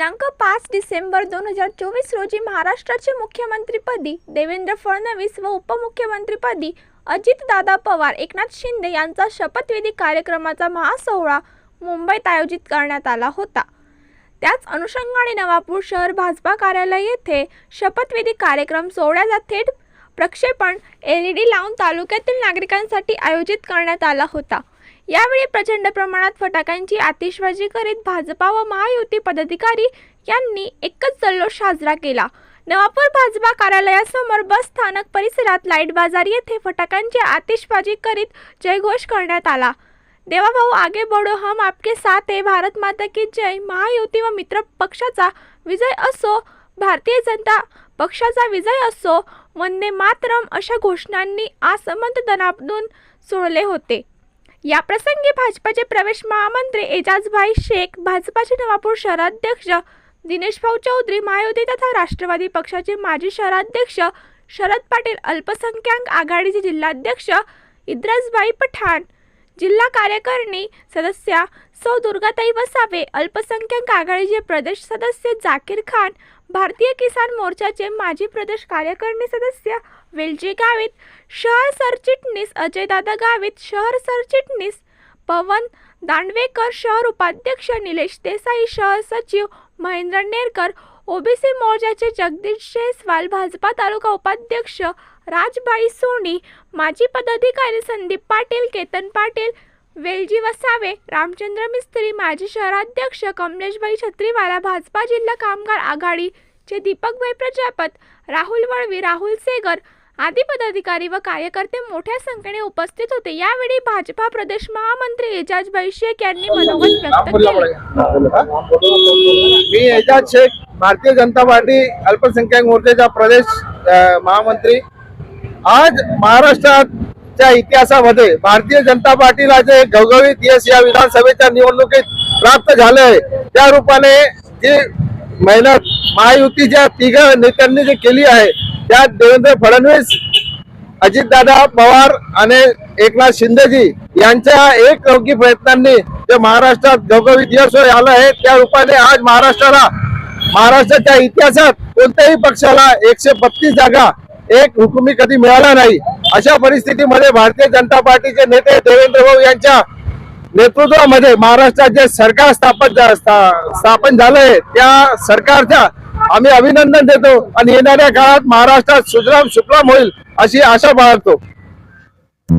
दिनांक पाच डिसेंबर दोन हजार चोवीस रोजी महाराष्ट्राचे मुख्यमंत्रीपदी देवेंद्र फडणवीस व उपमुख्यमंत्रीपदी अजितदादा पवार एकनाथ शिंदे यांचा शपथविधी कार्यक्रमाचा महासोहळा मुंबईत आयोजित करण्यात आला होता. त्याच अनुषंगाने नवापूर शहर भाजपा कार्यालय येथे शपथविधी कार्यक्रम सोहळ्याचा थेट प्रक्षेपण एल ई डी लावून तालुक्यातील नागरिकांसाठी आयोजित करण्यात आला होता. यावेळी प्रचंड प्रमाणात फटाक्यांची आतिषबाजी करीत भाजपा व महायुती पदाधिकारी यांनी एकच जल्लोष साजरा केला. नवापूर भाजपा कार्यालयासमोर बस स्थानक परिसरात लाइट बाजार येथे फटाक्यांची आतिषबाजी करीत जयघोष करण्यात आला. देवाभाऊ आगे बढो हम आपके साथ आहे भारत माता की जय. महायुती व मित्र पक्षाचा विजय असो भारतीय जनता पक्षाचा विजय असो वंदे मातरम अशा घोषणांनी आसमंत दनाबदून सोडले होते. या प्रसंगी भाजपाचे प्रवेश महामंत्री एजाजभाई शेख भाजपाचे नवापूर शहराध्यक्ष दिनेश भाऊ चौधरी महायुती तथा राष्ट्रवादी पक्षाचे माजी शहराध्यक्ष शरद पाटील अल्पसंख्याक आघाडीचे जिल्हाध्यक्ष इद्रसबाई पठाण जिल्हा कार्यकारिणी सदस्या सौ दुर्गाताई वसावे अल्पसंख्याक आघाडीचे प्रदेश सदस्य जाकीर खान भारतीय किसान मोर्चाचे माजी प्रदेश कार्यकारिणी सदस्य वेलजी गावित शहर सरचिटणीस अजयदादा गावित शहर सरचिटणीस पवन दांडवेकर शहर उपाध्यक्ष निलेश देसाई शहर सचिव महेंद्र नेरकर ओबीसी मोर्चाचे जगदीश जयस्वाल भाजपा तालुका उपाध्यक्ष राजबाई सोनी माजी पदाधिकारी संदीप पाटील केतन पाटील वेलजी वसावे रामचंद्र मिस्त्री माजी शहराध्यक्ष कमलेशबाई छत्रीवाला भाजपा जिल्हा कामगार आघाडीचे दीपकभाई प्रजापत राहुल वळवी राहुल सेगर आदी पदाधिकारी व कार्यकर्ते मोठ्या संख्येने उपस्थित होते. यावेळी भाजपा प्रदेश महामंत्री एजाज शेख यांनी मनोगत व्यक्त केले. मी एजाज शेख भारतीय जनता पार्टी अल्पसंख्याक मोर्चाचा प्रदेश महामंत्री आज महाराष्ट्राच्या इतिहासामध्ये भारतीय जनता पार्टीला जे घवघवीत यश या विधानसभेच्या निवडणुकीत प्राप्त झाले आहे त्या रूपाने जी मेहनत महायुतीच्या तिघ नेत्यांनी जी केली आहे त्यात देवेंद्र फडणवीस अजितदादा पवार आणि एकनाथ शिंदेजी यांच्या एक प्रयत्नांनी जे महाराष्ट्रात घवघवीत यश आलं आहे त्या रूपाने आज महाराष्ट्राला महाराष्ट्राच्या इतिहासात कोणत्याही पक्षाला एकशे बत्तीस जागा एक हुकुमी कधी मिळाला नाही. अशा परिस्थितीमध्ये भारतीय जनता पार्टीचे नेते देवेंद्र भाऊ यांच्या नेतृत्वामध्ये महाराष्ट्रात जे सरकार स्थापन झा- स्थापन झालंय. त्या सरकारच्या आम्ही अभिनंदन देतो आणि येणाऱ्या काळात महाराष्ट्रात सुजराम सुफलाम होईल अशी आशा बाळगतो.